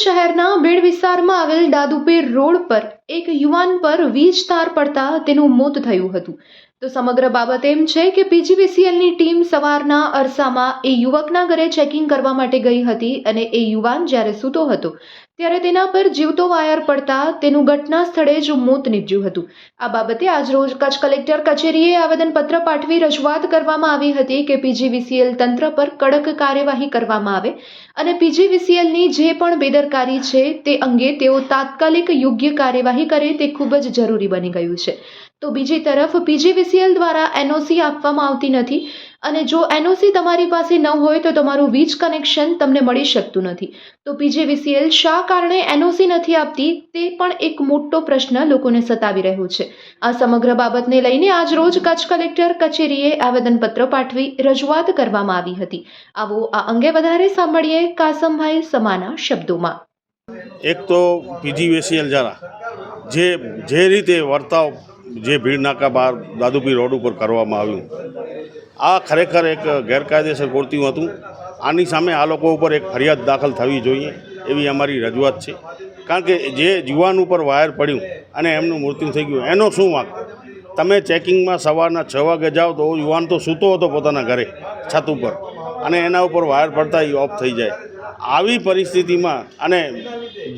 શહેરના બેડ વિસ્તારમાં આવેલ દાદુપીર રોડ પર એક યુવાન પર વીજ તાર પડતા તેનું મોત થયું હતું. તો સમગ્ર બાબત એમ છે કે પીજીવીસીએલની ટીમ સવારના અરસામાં એ યુવકના ઘરે ચેકિંગ કરવા માટે ગઈ હતી અને એ યુવાન જ્યારે સૂતો હતો ત્યારે તેના પર જીવતો વાયર પડતા તેનું ઘટના સ્થળે જ મોત નીપજ્યું હતું. આ બાબતે આજરોજ કચ્છ કલેક્ટર કચેરીએ આવેદનપત્ર પાઠવી રજૂઆત કરવામાં આવી હતી કે પીજીવીસીએલ તંત્ર પર કડક કાર્યવાહી કરવામાં આવે અને પીજીવીસીએલની જે પણ બેદરકારી છે તે અંગે તેઓ તાત્કાલિક યોગ્ય કાર્યવાહી કરે તે ખૂબ જ જરૂરી બની ગયું છે. તો બીજી તરફ પીજીવીસીએલ દ્વારા એનઓસી આપવામાં આવતી નથી અને જો એનઓસી તમારી પાસે ન હોય તો તમારું વીજ કનેક્શન તમને મળી શકતું નથી. તો પીજીવીસીએલ શા કારણે એનઓસી નથી આપતી તે પણ એક મોટો પ્રશ્ન લોકોને સતાવી રહ્યો છે. આ સમગ્ર બાબતને લઈને આજ રોજ કચ્છ કલેક્ટર કચેરીએ આવેદનપત્ર પાઠવી રજૂઆત કરવામાં આવી હતી. આવો આ અંગે વધારે સાંભળીએ કાસમભાઈ સમાના શબ્દોમાં. એક તો પીજીવીસીએલ જરા. જે જે રીતે વર્તાવ જે ભીડ નાકા બહાર દાદુપી રોડ ઉપર કરવામાં આવ્યું. આ ખરેખર એક ગેરકાયદેસર ગોળતું હતું. આની સામે આ લોકો ઉપર એક ફરિયાદ દાખલ થવી જોઈએ એવી અમારી રજૂઆત છે. કારણ કે જે યુવાન ઉપર વાયર પડ્યું અને એમનું મૃત્યુ થઈ ગયું, એનો શું વાંક? તમે ચેકિંગમાં સવારના છ વાગે જાઓ તો યુવાન તો સૂતો હતો પોતાના ઘરે, છત ઉપર. અને એના ઉપર વાયર પડતા એ ઓફ થઈ જાય. આવી પરિસ્થિતિમાં અને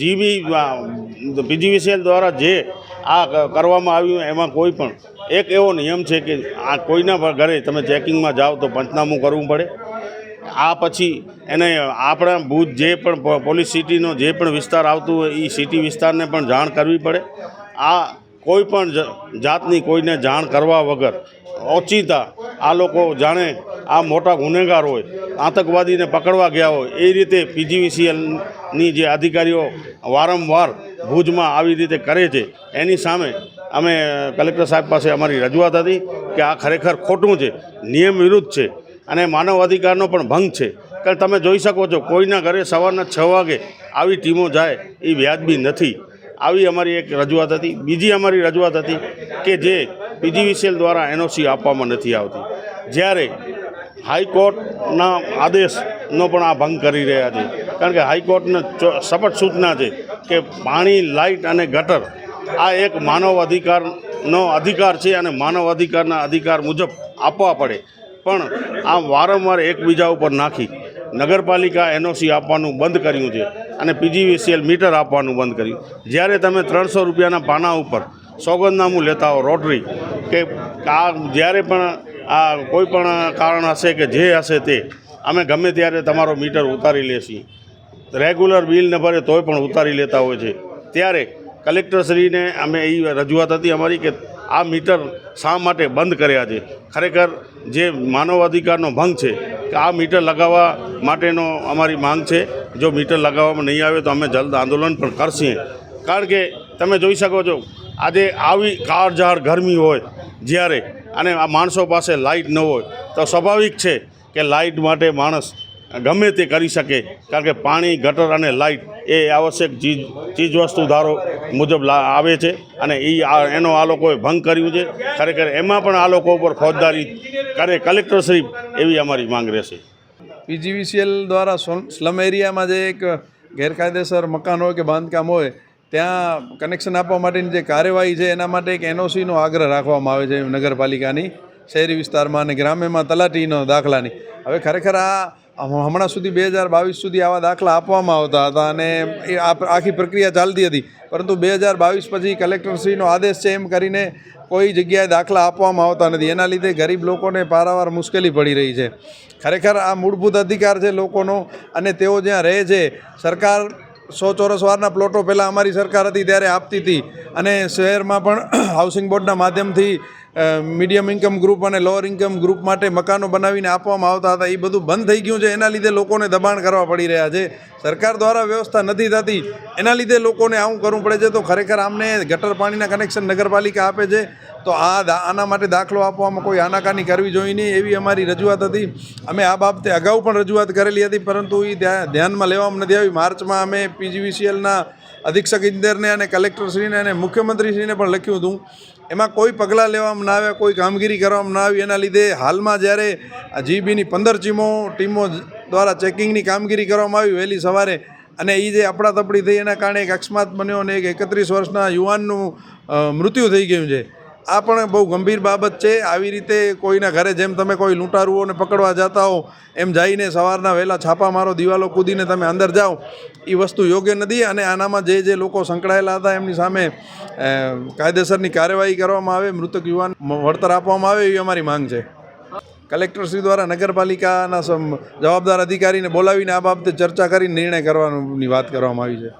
જીબી પીજીવીસીએલ દ્વારા જે આ કરવામાં આવ્યું એમાં કોઈ પણ, એક એવો નિયમ છે કે આ કોઈના ઘરે તમે ચેકિંગમાં જાઓ તો પંચનામું કરવું પડે. આ પછી એને આપણા ભૂત જે પણ પોલીસ સિટીનો જે પણ વિસ્તાર આવતું હોય એ સિટી વિસ્તારને પણ જાણ કરવી પડે. આ કોઈ પણ જાતની કોઈને જાણ કરવા વગર ઓચિતા આ લોકો જાણે આ મોટા ગુનેગાર હોય, આતંકવાદીને પકડવા ગયા હોય, એ રીતે પીજીવીસીએલની જે અધિકારીઓ વારંવાર ભુજમાં આવી રીતે કરે છે, એની સામે અમે કલેક્ટર સાહેબ પાસે અમારી રજૂઆત હતી કે આ ખરેખર ખોટું છે, નિયમ વિરુદ્ધ છે અને માનવ અધિકારનો પણ ભંગ છે. કારણ તમે જોઈ શકો છો, કોઈના ઘરે સવારના છ વાગે આવી ટીમો જાય, એ વ્યાજબી નથી. આવી અમારી એક રજૂઆત હતી. બીજી અમારી રજૂઆત હતી કે જે પીજીવીસીએલ દ્વારા એનઓસી આપવામાં નથી આવતી. જ્યારે હાઈકોર્ટના આદેશનો પણ આ ભંગ કરી રહ્યા છે. કારણ કે હાઈકોર્ટને સપટ સૂચના છે કે પાણી, લાઇટ અને ગટર આ એક માનવ અધિકારનો અધિકાર છે અને માનવ અધિકારના અધિકાર મુજબ આપવા પડે. પણ આ વારંવાર એકબીજા ઉપર નાખી નગરપાલિકા એનઓસી આપવાનું બંધ કર્યું છે અને પીજીવીસીએલ મીટર આપવાનું બંધ કર્યું. જ્યારે તમે ત્રણસો રૂપિયાના પાના ઉપર સોગંદનામું લેતા હો રોટરી, કે આ જ્યારે પણ આ કોઈ પણ કારણ હશે કે જે હશે તે, અમે ગમે ત્યારે તમારો મીટર ઉતારી લેશી. રેગ્યુલર બિલ ન ભરે તોય પણ ઉતારી લેતા હોય છે. ત્યારે કલેક્ટરશ્રીને અમે એ રજૂઆત હતી અમારી કે આ મીટર શા માટે બંધ કર્યા છે? ખરેખર જે માનવ અધિકારનો ભંગ છે કે આ મીટર લગાવવા માટેનો અમારી માંગ છે. જો મીટર લગાવવામાં નહીં આવે તો અમે જલ્દ આંદોલન પણ કરશે. કારણ કે તમે જોઈ શકો છો, આજે આવી કાળઝાળ ગરમી હોય જ્યારે અને આ માણસો પાસે લાઇટ ન હોય, તો સ્વાભાવિક છે કે લાઇટ માટે માણસ ગમે તે કરી શકે, કારણ કે પાણી, ગટર અને લાઇટ એ આવશ્યક ચીજ, ચીજવસ્તુ ધારો મુજબ આવે છે અને એ એનો આ લોકોએ ભંગ કર્યું છે. ખરેખર એમાં પણ આ લોકો ઉપર ફોજદારી કરે કલેક્ટરશ્રી એવી અમારી માંગ રહેશે. પીજીવીસીએલ દ્વારા સોલ- સ્લમ એરિયામાં જે એક ગેરકાયદેસર મકાન હોય કે બાંધકામ હોય, ત્યાં કનેક્શન આપવા માટેની જે કાર્યવાહી છે, એના માટે એક એનઓસીનો આગ્રહ રાખવામાં આવે છે નગરપાલિકાની, શહેરી વિસ્તારમાં અને ગ્રામ્યમાં તલાટીનો દાખલાની. હવે ખરેખર આ હમણાં સુધી બે હજાર બાવીસ સુધી આવા દાખલા આપવામાં આવતા હતા અને એ આખી પ્રક્રિયા ચાલતી હતી. પરંતુ બે હજાર બાવીસ પછી કલેક્ટરશ્રીનો આદેશ છે એમ કરીને કોઈ જગ્યાએ દાખલા આપવામાં આવતા નથી. એના લીધે ગરીબ લોકોને પારાવાર મુશ્કેલી પડી રહી છે. ખરેખર આ મૂળભૂત અધિકાર છે લોકોનો અને તેઓ જ્યાં રહે છે, સરકાર સો ચોરસ વારના પ્લોટો પહેલાં અમારી સરકાર હતી, ત્યારે આપતી હતી. અને શહેરમાં પણ હાઉસિંગ બોર્ડના માધ્યમથી મીડિયમ ઇન્કમ ગ્રુપ અને લોઅર ઇન્કમ ગ્રુપ માટે મકાનો બનાવીને આપવામાં આવતા હતા. એ બધું બંધ થઈ ગયું છે. એના લીધે લોકોને દબાણ કરવા પડી રહ્યા છે. સરકાર દ્વારા વ્યવસ્થા નથી થતી. એના લીધે લોકોને આવું કરવું પડે છે. તો ખરેખર આમને ગટર પાણીના કનેક્શન નગરપાલિકા આપે છે. તો આ આના માટે દાખલો આપવામાં કોઈ આનાકાની કરવી જોઈએ નહીં એવી અમારી રજૂઆત હતી. અમે આ બાબતે અગાઉ પણ રજૂઆત કરેલી હતી, પરંતુ એ ધ્યાનમાં લેવામાં નથી આવી. માર્ચમાં અમે પીજીવીસીએલના અધિક્ષક ઇજનેરને અને કલેક્ટરશ્રીને અને મુખ્યમંત્રીશ્રીને પણ લખ્યું હતું એમાં કોઈ પગલાં લેવામાં ના આવ્યા, કોઈ કામગીરી કરવામાં ના આવી. એના લીધે હાલમાં જ્યારે જીબીની પંદર ટીમો ટીમો દ્વારા ચેકિંગની કામગીરી કરવામાં આવી વહેલી સવારે અને એ જે અફડાતફડી થઈ એના કારણે એક અકસ્માત બન્યો અને એક એકત્રીસ વર્ષના યુવાનનું મૃત્યુ થઈ ગયું છે. આ પણ બહુ ગંભીર બાબત છે. આવી રીતે કોઈના ઘરે જેમ તમે કોઈ લૂંટારુઓને પકડવા જતા હો, એમ જઈને સવારના વહેલા છાપા મારો, દિવાલો કૂદીને તમે અંદર જાઓ એ વસ્તુ યોગ્ય નથી. અને આનામાં જે જે લોકો સંકળાયેલા હતા, એમની સામે કાયદેસરની કાર્યવાહી કરવામાં આવે, મૃતક યુવાન વળતર આપવામાં આવે, એવી અમારી માંગ છે. કલેક્ટરશ્રી દ્વારા નગરપાલિકાના જવાબદાર અધિકારીને બોલાવીને આ બાબતે ચર્ચા કરીને નિર્ણય કરવાની વાત કરવામાં આવી છે.